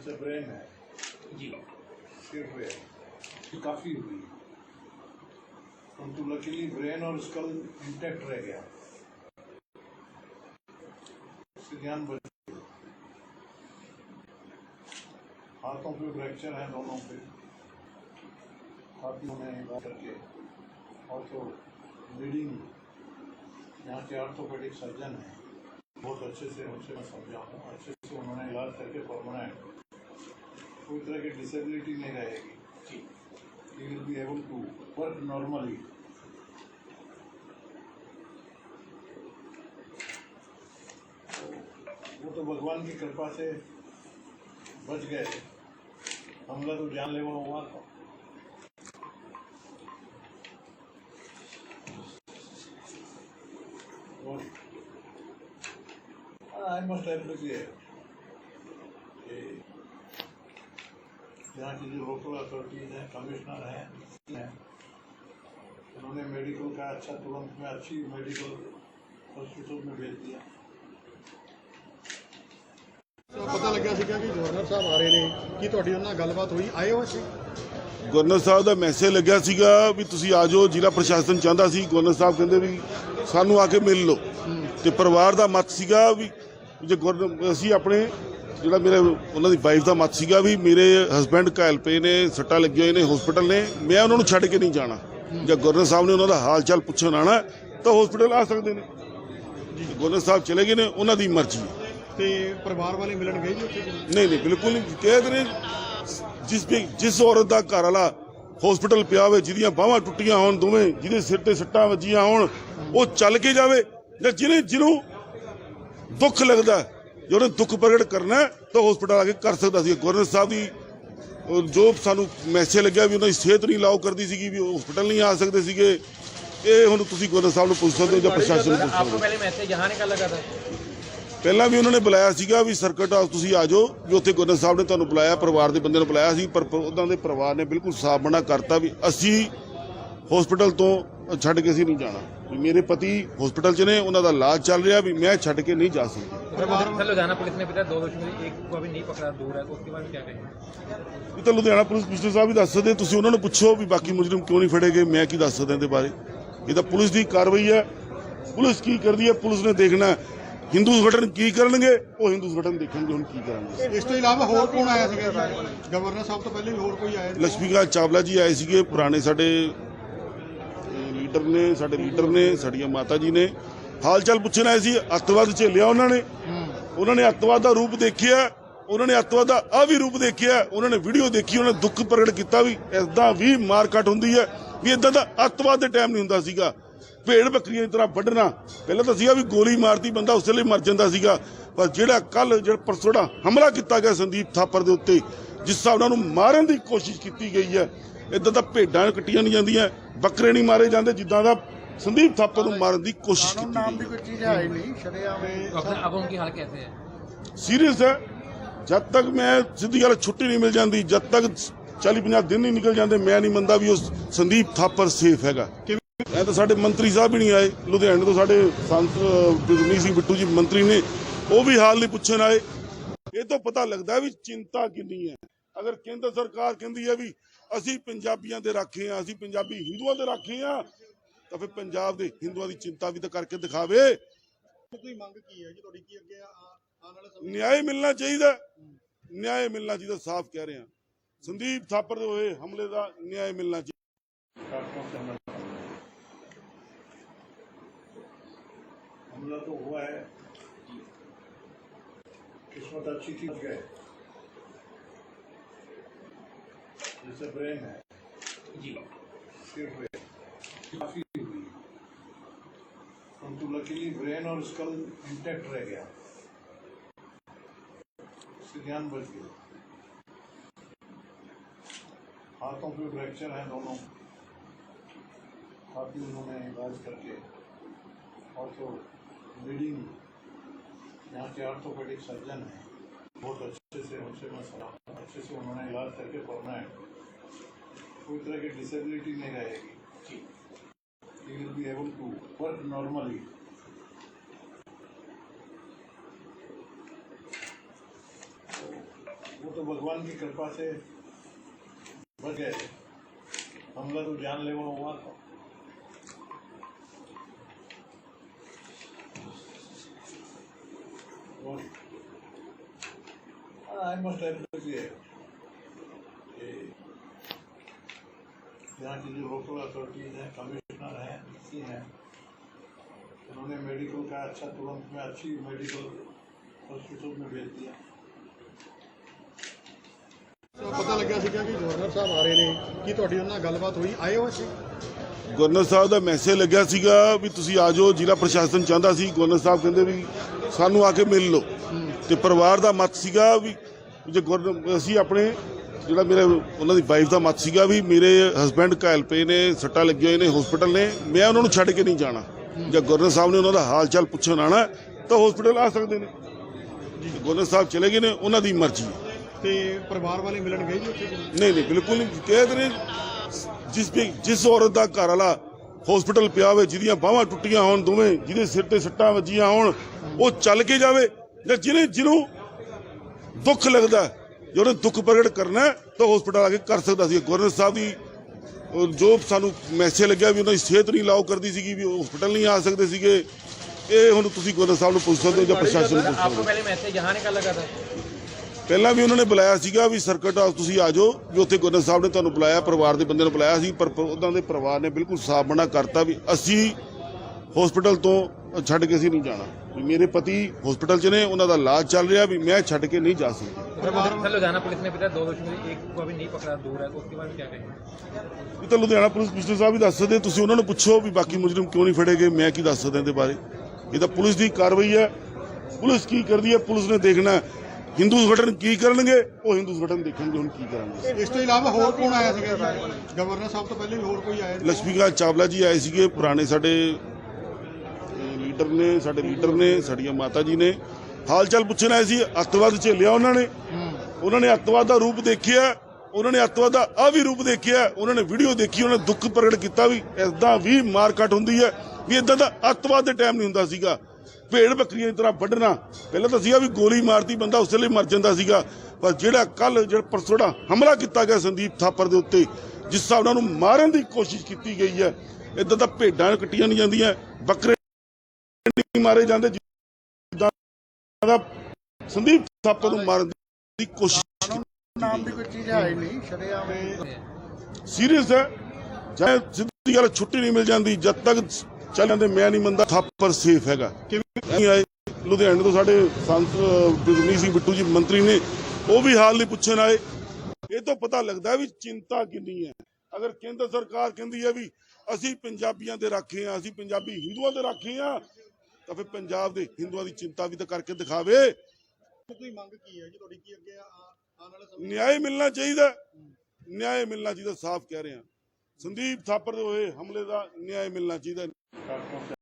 जैसे ब्रेन है। जी। सिर पे ये काफ़ी हुई परंतु लकीली ब्रेन और स्कल इंटैक्ट रह गया। ज्ञान बच हाथों पे फ्रैक्चर है दोनों पे। हाथियों में बात करके और तो ब्लीडिंग यहाँ के ऑर्थोपेडिक सर्जन हैं। बहुत अच्छे से उनसे मैं समझा हूँ। अच्छे से उन्होंने इलाज करके परमानेंट कोई तरह की डिसेबिलिटी नहीं रहेगी। He will be able to work normally वो तो भगवान की कृपा से बच गए। हमला तो जानलेवा हुआ था। I must have to looked at यहाँ की जो लोकल अथॉरिटीज हैं कमिश्नर हैं हैं, उन्होंने मेडिकल का अच्छा तुरंत में अच्छी मेडिकल हॉस्पिटल में भेज दिया ਪਤਾ ਲੱਗਿਆ ਸੀਗਾ ਕਿ ਗਵਰਨਰ ਸਾਹਿਬ ਆ ਰਹੇ ਨੇ ਕੀ ਤੁਹਾਡੀ ਉਹਨਾਂ ਨਾਲ ਗੱਲਬਾਤ ਹੋਈ ਆਏ ਹੋ ਅਸੀਂ ਗਵਰਨਰ ਸਾਹਿਬ ਦਾ ਮੈਸੇਜ ਲੱਗਿਆ ਸੀਗਾ ਵੀ ਤੁਸੀਂ ਆ ਜਾਓ ਜ਼ਿਲ੍ਹਾ ਪ੍ਰਸ਼ਾਸਨ ਚਾਹੁੰਦਾ ਸੀ ਗਵਰਨਰ ਸਾਹਿਬ ਕਹਿੰਦੇ ਵੀ ਸਾਨੂੰ ਆ ਕੇ ਮਿਲ ਲਓ ਤੇ ਪਰਿਵਾਰ ਦਾ ਮਤ ਸੀਗਾ ਵੀ ਜੇ ਗਵਰਨਰ ਅਸੀਂ ਆਪਣੇ ਜਿਹੜਾ ਮੇਰੇ ਉਹਨਾਂ ਦੀ ਵਾਈਫ ਦਾ ਮਤ ਸੀਗਾ ਵੀ ਮੇਰੇ ਹਸਬੰਡ ਘਾਇਲ ਪਏ ਨੇ ਸੱਟਾਂ ਲੱਗੀਆਂ ਹੋਈਆਂ ਨੇ ਹਸਪੀਟਲ ਨੇ ਮੈਂ ਉਹਨਾਂ ਨੂੰ ਛੱਡ ਕੇ ਨਹੀਂ ਜਾਣਾ। ਜੇ ਗਵਰਨਰ ਸਾਹਿਬ ਨੇ ਉਹਨਾਂ ਦਾ ਹਾਲ ਚਾਲ ਪੁੱਛਣ ਆਣਾ ਤਾਂ ਹਸਪੀਟਲ ਆ ਸਕਦੇ ਨੇ। ਗਵਰਨਰ ਸਾਹਿਬ ਚਲੇ ਗਏ ਨੇ ਉਹਨਾਂ ਦੀ ਮਰਜ਼ੀ। ਤੇ ਪਰਿਵਾਰ ਵਾਲੇ ਮਿਲਣ ਗਏ ਜੀ ਉੱਥੇ? ਨਹੀਂ ਨਹੀਂ ਬਿਲਕੁਲ ਨਹੀਂ। ਕਹਿ ਨੇ ਜਿਸ ਵੀ ਜਿਸ ਔਰਤ ਦਾ ਘਰ ਵਾਲਾ ਹਸਪੀਟਲ ਪਿਆ ਹੋਵੇ ਜਿਹਦੀਆਂ ਬਾਹਾਂ ਟੁੱਟੀਆਂ ਹੋਣ ਦੋਵੇਂ ਜਿਹਦੇ ਸਿਰ ਤੇ ਸੱਟਾਂ ਵੱਜੀਆਂ ਹੋਣ ਉਹ ਚੱਲ ਕੇ ਜਾਵੇ ਜਾਂ ਜਿਹਨੇ ਜਿਹਨੂੰ ਦੁੱਖ ਲੱਗਦਾ ਜੇ ਉਹਨੇ ਦੁੱਖ ਪ੍ਰਗਟ ਕਰਨਾ ਤਾਂ ਹਸਪੀਟਲ ਆ ਕੇ ਕਰ ਸਕਦਾ ਸੀ। ਗਵਰਨਰ ਸਾਹਿਬ ਦੀ ਜੋ ਸਾਨੂੰ ਮੈਸੇਜ ਲੱਗਿਆ ਵੀ ਉਹਨਾਂ ਦੀ ਸਿਹਤ ਨਹੀਂ ਲਾਉ ਕਰਦੀ ਸੀਗੀ ਵੀ ਹਸਪੀਟਲ ਨਹੀਂ ਆ ਸਕਦੇ ਸੀਗੇ ਇਹ ਹੁਣ ਤੁਸੀਂ ਗਵਰਨਰ ਸਾਹਿਬ ਨੂੰ ਪੁੱਛ ਸਕਦੇ ਹੋ ਜਾਂ ਪ੍ਰਸ਼ਾਸਨ ਨੂੰ ਪੁੱਛ ਸਕਦੇ ਹੋ। ਪਹਿਲੇ ਮੈਸੇਜ ਯਹਾਂ ਨਿਕਾਲਾ ਗਿਆ ਪਹਿਲਾਂ ਵੀ ਉਹਨਾਂ ਨੇ ਬੁਲਾਇਆ ਸੀਗਾ ਵੀ ਸਰਕਟ ਹਾਊਸ ਤੁਸੀਂ ਆ ਜਾਓ ਵੀ ਉੱਥੇ ਗਵਰਨਰ ਸਾਹਿਬ ਨੇ ਤੁਹਾਨੂੰ ਬੁਲਾਇਆ ਪਰਿਵਾਰ ਦੇ ਬੰਦੇ ਨੂੰ ਬੁਲਾਇਆ ਸੀ ਪਰ ਉਹਨਾਂ ਦੇ ਪਰਿਵਾਰ ਨੇ ਬਿਲਕੁਲ ਸਾਫ਼ ਮਨਾ ਕਰਤਾ ਵੀ ਅਸੀਂ ਹਸਪੀਟਲ ਤੋਂ ਛੱਡ ਕੇ ਅਸੀਂ ਨਹੀਂ ਜਾਣਾ। ਮੇਰੇ ਪਤੀ ਹਸਪੀਟਲ 'ਚ ਨੇ ਉਹਨਾਂ ਦਾ ਇਲਾਜ ਚੱਲ ਰਿਹਾ ਵੀ ਮੈਂ ਛੱਡ ਕੇ ਨਹੀਂ ਜਾ ਸਕਦੀ। ਇਹ ਤਾਂ ਲੁਧਿਆਣਾ ਪੁਲਿਸ ਕਮਿਸ਼ਨਰ ਸਾਹਿਬ ਹੀ ਦੱਸ ਸਕਦੇ ਤੁਸੀਂ ਉਹਨਾਂ ਨੂੰ ਪੁੱਛੋ ਵੀ ਬਾਕੀ ਮੁਜਰਮ ਕਿਉਂ ਨਹੀਂ ਫੜੇ ਗਏ ਮੈਂ ਕੀ ਦੱਸ ਸਕਦਾ ਇਹਦੇ ਬਾਰੇ। ਇਹ ਤਾਂ ਪੁਲਿਸ ਦੀ ਕਾਰਵਾਈ ਹੈ। ਪੁਲਿਸ ਕੀ ਕਰਦੀ ਹੈ? ਪੁਲਿਸ ਨੇ ਦੇਖਣਾ ਹਿੰਦੂ ਸੰਗਠਨ ਕੀ ਕਰਨਗੇ ਉਹ ਹਿੰਦੂ ਸੰਗਠਨ ਦੇਖਣਗੇ ਹੁਣ ਕੀ ਕਰਨਗੇ ਇਸ ਤੋਂ ਇਲਾਵਾ ਹੋਰ ਕੌਣ ਆਇਆ ਸੀਗਾ? ਗਵਰਨਰ ਸਾਹਿਬ ਤੋਂ ਪਹਿਲੇ ਹੋਰ ਕੋਈ ਆਇਆ ਲక్ష్ਮੀਕਾਂਤ ਚਾਵਲਾ ਜੀ ਆਏ ਸੀਗੇ ਪੁਰਾਣੇ ਸਾਡੇ ਲੀਡਰ ਨੇ, ਸਾਡੇ ਲੀਡਰ ਨੇ, ਸਾਡੀਆਂ ਮਾਤਾ ਜੀ ਨੇ। ਹਾਲ ਪੁੱਛਣ ਆਏ ਸੀ, ਅੱਤਵਾਦ ਝੇਲਿਆ ਉਹਨਾਂ ਨੇ। ਉਹਨਾਂ ਨੇ ਅੱਤਵਾਦ ਦਾ ਰੂਪ ਦੇਖਿਆ, ਉਹਨਾਂ ਨੇ ਅੱਤਵਾਦ ਦਾ ਆ ਵੀ ਰੂਪ ਦੇਖਿਆ, ਉਹਨਾਂ ਨੇ ਵੀਡੀਓ ਦੇਖੀ, ਉਹਨਾਂ ਨੇ ਦੁੱਖ ਪ੍ਰਗਟ ਕੀਤਾ ਵੀ ਇਦਾਂ ਵੀ ਮਾਰਕਟ ਹੁੰਦੀ ਹੈ, ਵੀ ਇਦਾਂ ਦਾ ਅੱਤਵਾਦ ਦੇ ਟਾਈਮ ਨਹੀਂ ਹੁੰਦਾ ਸੀਗਾ। ਭੇੜ ਬੱਕਰੀਆਂ ਦੀ ਤਰ੍ਹਾਂ ਵੱਢਣਾ, ਪਹਿਲਾਂ ਤਾਂ ਸੀਗਾ ਵੀ ਗੋਲੀ ਮਾਰਤੀ, ਬੰਦਾ ਉਸੇ ਲਈ ਮਰ ਜਾਂਦਾ ਸੀਗਾ। ਪਰ ਜਿਹੜਾ ਕੱਲ ਜਿਹੜਾ ਪਰਸੋਂ ਹਮਲਾ ਕੀਤਾ ਗਿਆ ਸੰਦੀਪ ਥਾਪਰ ਦੇ ਉੱਤੇ, ਜਿਸ ਹਿਸਾਬ ਨਾਲ ਉਹਨੂੰ ਮਾਰਨ ਦੀ ਕੋਸ਼ਿਸ਼ ਕੀਤੀ ਗਈ ਹੈ ਇਦਾਂ ਦਾ ਭੇਡਾਂ ਕੱਟੀਆਂ ਨਹੀਂ ਜਾਂਦੀਆਂ ਬੱਕਰੇ ਨਹੀਂ ਮਾਰੇ ਜਾਂਦੇ ਜਿੱਦਾਂ ਦਾ ਸੰਦੀਪ ਥਾਪਰ ਨੂੰ ਮਾਰਨ ਦੀ ਕੋਸ਼ਿਸ਼ ਕੀਤੀ ਹੈ ਸੀਰੀਅਸ ਹੈ। ਜਦ ਤੱਕ ਮੈਂ ਸਿੱਧੀ ਗੱਲ ਛੁੱਟੀ ਨਹੀਂ ਮਿਲ ਜਾਂਦੀ ਜਦ ਤੱਕ 40 50 ਦਿਨ ਨਹੀਂ ਨਿਕਲ ਜਾਂਦੇ ਮੈਂ ਨਹੀਂ ਮੰਨਦਾ ਵੀ ਉਹ ਸੰਦੀਪ ਥਾਪਰ ਸੇਫ ਹੈਗਾ। ਇਹ ਤਾਂ ਸਾਡੇ ਮੰਤਰੀ ਸਾਹਿਬ ਵੀ ਨਹੀਂ ਆਏ ਲੁਧਿਆਣੇ ਤੋਂ ਸਾਡੇ ਸੰਤ ਬਿਜਨੀ ਸਿੰਘ ਬਿੱਟੂ ਜੀ ਮੰਤਰੀ ਨੇ ਉਹ ਵੀ ਹਾਲ ਨਹੀਂ ਪੁੱਛਣ ਆਏ। ਇਹ ਤੋਂ ਪਤਾ ਲੱਗਦਾ ਵੀ ਚਿੰਤਾ ਕਿੰਨੀ ਹੈ। ਅਗਰ ਕੇਂਦਰ ਸਰਕਾਰ ਕਹਿੰਦੀ ਹੈ ਵੀ ਅਸੀਂ ਪੰਜਾਬੀਆਂ ਦੇ ਰਾਖੇ ਆ ਅਸੀਂ ਪੰਜਾਬੀ ਹਿੰਦੂਆਂ ਦੇ ਰਾਖੇ ਆ ਤਾਂ ਫਿਰ ਪੰਜਾਬ ਦੇ ਹਿੰਦੂਆਂ ਦੀ ਚਿੰਤਾ ਵੀ ਤਾਂ ਕਰਕੇ ਦਿਖਾਵੇ ਕੋਈ ਮੰਗ ਕੀ ਹੈ ਜੀ ਤੁਹਾਡੀ ਕੀ ਅੱਗੇ ਆ- ਆਉਣ ਵਾਲੇ ਸਮੇਂ ਨਿਆਂ ਮਿਲਣਾ ਚਾਹੀਦਾ ਨਿਆਂ ਮਿਲਣਾ ਚਾਹੀਦਾ ਸਾਫ਼ ਕਹਿ ਰਹੇ ਹਾਂ ਸੰਦੀਪ ਥਾਪਰ ਦੇ ਹੋਏ ਹਮਲੇ ਦਾ ਨਿਆਂ ਮਿਲਣਾ ਚਾਹੀਦਾ डॉक्टरों से मिलता हूं। हमला तो हुआ है किस्मत अच्छी थी बच गए ब्रेन है। जी काफ़ी हुई। परंतु लकीली ब्रेन और स्कल इंटैक्ट रह गया। ज्ञान बच गया। हाथों पे फ्रैक्चर है दोनों। काफ़ी उन्होंने इलाज करके। और तो ब्लीडिंग यहाँ के आर्थोपेडिक सर्जन हैं। बहुत अच्छे से उनसे मैं सलाह अच्छे से उन्होंने इलाज करके परमानेंट कोई तरह की डिसेबिलिटी नहीं रहेगी you will be able to work normally वो तो भगवान की कृपा से बच गए हमला तो जानलेवा हुआ था I must have looked there. Okay. यहाँ की जो लोकल अथॉरिटीज हैं कमिश्नर हैं डीसी हैं उन्होंने मेडिकल का अच्छा तुरंत में अच्छी मेडिकल हॉस्पिटल में भेज दिया ਪਤਾ ਲੱਗਿਆ ਸੀਗਾ ਕਿ ਗਵਰਨਰ ਸਾਹਿਬ ਆ ਰਹੇ ਨੇ ਕੀ ਤੁਹਾਡੀ ਉਹਨਾਂ ਨਾਲ ਗੱਲਬਾਤ ਹੋਈ ਆਏ ਹੋ ਇੱਥੇ ਗਵਰਨਰ ਸਾਹਿਬ ਦਾ ਮੈਸੇਜ ਲੱਗਿਆ ਸੀਗਾ ਵੀ ਤੁਸੀਂ ਆ ਜਾਓ ਜ਼ਿਲ੍ਹਾ ਪ੍ਰਸ਼ਾਸਨ ਚਾਹੁੰਦਾ ਸੀ ਗਵਰਨਰ ਸਾਹਿਬ ਕਹਿੰਦੇ ਵੀ ਸਾਨੂੰ ਆ ਕੇ ਮਿਲ ਲਓ ਤੇ ਪਰਿਵਾਰ ਦਾ ਮਤ ਸੀਗਾ ਵੀ ਜੇ ਗਵਰਨਰ ਅਸੀਂ ਆਪਣੇ ਜਿਹੜਾ ਮੇਰੇ ਉਹਨਾਂ ਦੀ ਵਾਈਫ ਦਾ ਮਤ ਸੀਗਾ ਵੀ ਮੇਰੇ ਹਸਬੰਡ ਘਾਇਲ ਪਏ ਨੇ ਸੱਟਾਂ ਲੱਗੀਆਂ ਹੋਈਆਂ ਨੇ ਹਸਪੀਟਲ ਨੇ ਮੈਂ ਉਹਨਾਂ ਨੂੰ ਛੱਡ ਕੇ ਨਹੀਂ ਜਾਣਾ। ਜੇ ਗਵਰਨਰ ਸਾਹਿਬ ਨੇ ਉਹਨਾਂ ਦਾ ਹਾਲ ਚਾਲ ਪੁੱਛਣ ਆਣਾ ਤਾਂ ਹਸਪੀਟਲ ਆ ਸਕਦੇ ਨੇ। ਗਵਰਨਰ ਸਾਹਿਬ ਚਲੇ ਗਏ ਨੇ ਉਹਨਾਂ ਦੀ ਮਰਜ਼ੀ ਤੇ ਪਰਿਵਾਰ ਵਾਲੇ ਮਿਲਣ ਗਏ ਜੀ ਉੱਥੇ? ਨਹੀਂ ਨਹੀਂ ਬਿਲਕੁਲ ਨਹੀਂ। ਕਹਿ ਰਹੇ ਜਿਸ ਵੀ ਜਿਸ ਔਰਤ ਦਾ ਘਰ ਵਾਲਾ ਹਸਪੀਟਲ ਪਿਆ ਹੋਵੇ ਜਿਹਦੀਆਂ ਬਾਹਾਂ ਟੁੱਟੀਆਂ ਹੋਣ ਦੋਵੇਂ ਜਿਹਦੇ ਸਿਰ ਤੇ ਸੱਟਾਂ ਵੱਜੀਆਂ ਹੋਣ ਉਹ ਚੱਲ ਕੇ ਜਾਵੇ ਜਾਂ ਜਿਹਨੇ ਜਿਹਨੂੰ ਦੁੱਖ ਲੱਗਦਾ ਜੇ ਉਹਨੇ ਦੁੱਖ ਪ੍ਰਗਟ ਕਰਨਾ ਤਾਂ ਹਸਪੀਟਲ ਆ ਕੇ ਕਰ ਸਕਦਾ ਸੀ। ਗਵਰਨਰ ਸਾਹਿਬ ਵੀ ਜੋ ਸਾਨੂੰ ਮੈਸੇਜ ਲੱਗਿਆ ਵੀ ਉਹਨਾਂ ਦੀ ਸਿਹਤ ਨਹੀਂ ਲਾਓ ਕਰਦੀ ਸੀਗੀ ਵੀ ਹਸਪੀਟਲ ਨਹੀਂ ਆ ਸਕਦੇ ਸੀਗੇ। ਇਹ ਹੁਣ ਤੁਸੀਂ ਗਵਰਨਰ ਸਾਹਿਬ ਨੂੰ ਪੁੱਛ ਸਕਦੇ ਹੋ ਜਾਂ ਪ੍ਰਸ਼ਾਸਨ ਨੂੰ ਪੁੱਛ ਸਕਦੇ ਹੋ। ਆਪਕੋ ਪਹਿਲੇ ਮੈਸੇਜ ਯਹਾਂ ਨਿਕਲ ਲਗਾ ਥਾ ਪਹਿਲਾਂ ਵੀ ਉਹਨਾਂ ਨੇ ਬੁਲਾਇਆ ਸੀਗਾ ਵੀ ਸਰਕਟ ਹਾਊਸ ਤੁਸੀਂ ਆ ਜਾਓ ਵੀ ਉੱਥੇ ਗਵਰਨਰ ਸਾਹਿਬ ਨੇ ਤੁਹਾਨੂੰ ਬੁਲਾਇਆ ਪਰਿਵਾਰ ਦੇ ਬੰਦੇ ਨੂੰ ਬੁਲਾਇਆ ਸੀ ਪਰ ਉਹਨਾਂ ਦੇ ਪਰਿਵਾਰ ਨੇ ਬਿਲਕੁਲ ਸਾਫ਼ ਮਨਾ ਕਰਤਾ ਵੀ ਅਸੀਂ ਹਸਪੀਟਲ ਤੋਂ ਛੱਡ ਕੇ ਅਸੀਂ ਨਹੀਂ ਜਾਣਾ। ਵੀ ਮੇਰੇ ਪਤੀ ਹਸਪੀਟਲ 'ਚ ਨੇ ਉਹਨਾਂ ਦਾ ਇਲਾਜ ਚੱਲ ਰਿਹਾ ਵੀ ਮੈਂ ਛੱਡ ਕੇ ਨਹੀਂ ਜਾ ਸਕਦਾ। ਲੁਧਿਆਣਾ ਪੁਲਿਸ ਨੇ ਪਤਾ ਦੋ ਦੋਸ਼ੀ ਇੱਕ ਕੋ ਨਹੀਂ ਪਕੜਾ ਦੂਰ ਹੈ ਉਸ ਕੇ ਬਾਅਦ ਕੀ ਕਹੇ ਤਾਂ ਲੁਧਿਆਣਾ ਪੁਲਿਸ ਪਿਛਲੇ ਸਾਹਿਬ ਵੀ ਦੱਸ ਸਕਦੇ ਤੁਸੀਂ ਉਹਨਾਂ ਨੂੰ ਪੁੱਛੋ ਵੀ ਬਾਕੀ ਮੁਜਰਮ ਕਿਉਂ ਨਹੀਂ ਫੜੇ ਗਏ ਮੈਂ ਕੀ ਦੱਸ ਸਕਦਾ ਇਹਦੇ ਬਾਰੇ। ਇਹ ਤਾਂ ਪੁਲਿਸ ਦੀ ਕਾਰਵਾਈ ਹੈ। ਪੁਲਿਸ ਕੀ ਕਰਦੀ ਹੈ? ਪੁਲਿਸ ਨੇ ਦੇਖਣਾ ਹਿੰਦੂ ਸੰਗਠਨ ਕੀ ਕਰਨਗੇ? ਉਹ ਹਿੰਦੂ ਸੰਗਠਨ ਦੇਖਣਗੇ ਹੁਣ ਕੀ ਕਰਨਗੇ ਇਸ ਤੋਂ ਇਲਾਵਾ ਹੋਰ ਕੌਣ ਆਇਆ ਸੀਗਾ? ਗਵਰਨਰ ਸਾਹਿਬ ਤੋਂ ਪਹਿਲੇ ਹੋਰ ਕੋਈ ਆਇਆ ਲక్ష్ਮੀਕਾਂਤ ਚਾਵਲਾ ਜੀ ਆਏ ਸੀਗੇ ਪੁਰਾਣੇ ਸਾਡੇ ਅਹ, ਨੇ ਸਾਡੇ ਲੀਡਰ ਨੇ ਸਾਡੀਆਂ ਮਾਤਾ ਜੀ ਨੇ। ਹਾਲ ਚਾਲ ਪੁੱਛਣ ਆਏ ਸੀ ਅੱਤਵਾਦ ਝੇਲਿਆ ਉਹਨਾਂ ਨੇ। ਉਹਨਾਂ ਨੇ ਅੱਤਵਾਦ ਦਾ ਰੂਪ ਦੇਖਿਆ ਉਹਨਾਂ ਨੇ ਅੱਤਵਾਦ ਦਾ ਆ ਵੀ ਰੂਪ ਦੇਖਿਆ ਉਹਨਾਂ ਨੇ ਵੀਡੀਓ ਦੇਖੀ ਉਹਨਾਂ ਨੇ ਦੁੱਖ ਪ੍ਰਗਟ ਕੀਤਾ ਵੀ ਇਦਾਂ ਵੀ ਮਾਰਕਟ ਹੁੰਦੀ ਹੈ ਵੀ ਇਦਾਂ ਦਾ ਅੱਤਵਾਦ ਦੇ ਟਾਈਮ ਨਹੀਂ ਹੁੰਦਾ ਸੀਗਾ। ਭੇਡ ਬੱਕਰੀਆਂ ਦੀ ਤਰ੍ਹਾਂ ਵੱਢਣਾ ਪਹਿਲਾਂ ਤਾਂ ਸੀਗਾ ਵੀ ਗੋਲੀ ਮਾਰਤੀ ਬੰਦਾ ਉਸੇ ਲਈ ਮਰ ਜਾਂਦਾ ਸੀਗਾ। ਪਰ ਜਿਹੜਾ ਕੱਲ ਜਿਹੜਾ ਪਰਸੋਂ ਹਮਲਾ ਕੀਤਾ ਗਿਆ ਸੰਦੀਪ ਥਾਪਰ ਦੇ ਉੱਤੇ ਜਿਸ ਹਿਸਾਬ ਨਾਲ ਉਹਨੂੰ ਮਾਰਨ ਦੀ ਕੋਸ਼ਿਸ਼ ਕੀਤੀ ਗਈ ਹੈ ਇਦਾਂ ਤਾਂ ਭੇਡਾਂ ਕੱਟੀਆਂ ਨਹੀਂ ਜਾਂਦੀਆਂ ਬੱਕਰੇ ਮਾਰੇ ਜਾਂਦੇ ਜਿੱਦਾਂ ਦਾ ਸੰਦੀਪ ਥਾਪਰ ਨੂੰ ਮਾਰਨ ਦੀ ਕੋਸ਼ਿਸ਼ ਨਾਮ ਦੀ ਕੋਈ ਚੀਜ਼ ਹੀ ਨਹੀਂ ਸ਼ਰੇਆਮ ਸੀਰੀਅਸ ਹੈ। ਚਾਹੇ ਸਿੱਧੀ ਗੱਲ ਛੁੱਟੀ ਨਹੀਂ ਮਿਲ ਜਾਂਦੀ ਜਦ ਤੱਕ ਚੱਲ ਜਾਂਦੇ ਮੈਂ ਨਹੀਂ ਮੰਨਦਾ ਥਾਪਰ ਸੇਫ ਹੈਗਾ। ਨਹੀਂ ਆਏ? ਲੁਧਿਆਣੇ ਤੋਂ ਸਾਡੇ ਸੰਤ ਬਿਜਨੀ ਸਿੰਘ ਬਿੱਟੂ ਜੀ ਮੰਤਰੀ ਨੇ ਉਹ ਵੀ ਹਾਲ ਨਹੀਂ ਪੁੱਛਣ ਆਏ। ਇਹ ਤੋਂ ਪਤਾ ਲੱਗਦਾ ਵੀ ਚਿੰਤਾ ਕਿੰਨੀ ਹੈ। ਅਗਰ ਕੇਂਦਰ ਸਰਕਾਰ ਕਹਿੰਦੀ ਹੈ ਵੀ ਅਸੀਂ ਪੰਜਾਬੀਆਂ ਦੇ ਰਾਖੇ ਆ ਅਸੀਂ ਪੰਜਾਬੀ ਹਿੰਦੂਆਂ ਦੇ ਰਾਖੇ ਆ ਤਾਂ ਫਿਰ ਪੰਜਾਬ ਦੇ ਹਿੰਦੂਆਂ ਦੀ ਚਿੰਤਾ ਵੀ ਤਾਂ ਕਰਕੇ ਦਿਖਾਵੇ। ਕੋਈ ਮੰਗ ਕੀ ਹੈ ਜੀ? ਤੁਹਾਡੀ ਕੀ ਅੱਗੇ ਆ- ਆਉਣ ਵਾਲੇ ਸਮੇਂ ਨਿਆਂ ਮਿਲਣਾ ਚਾਹੀਦਾ। ਨਿਆਂ ਮਿਲਣਾ ਚਾਹੀਦਾ ਸਾਫ਼ ਕਹਿ ਰਹੇ। ਹਾਂ ਸੰਦੀਪ ਥਾਪਰ ਦੇ ਹੋਏ ਹਮਲੇ ਦਾ ਨਿਆਂ ਮਿਲਣਾ ਚਾਹੀਦਾ।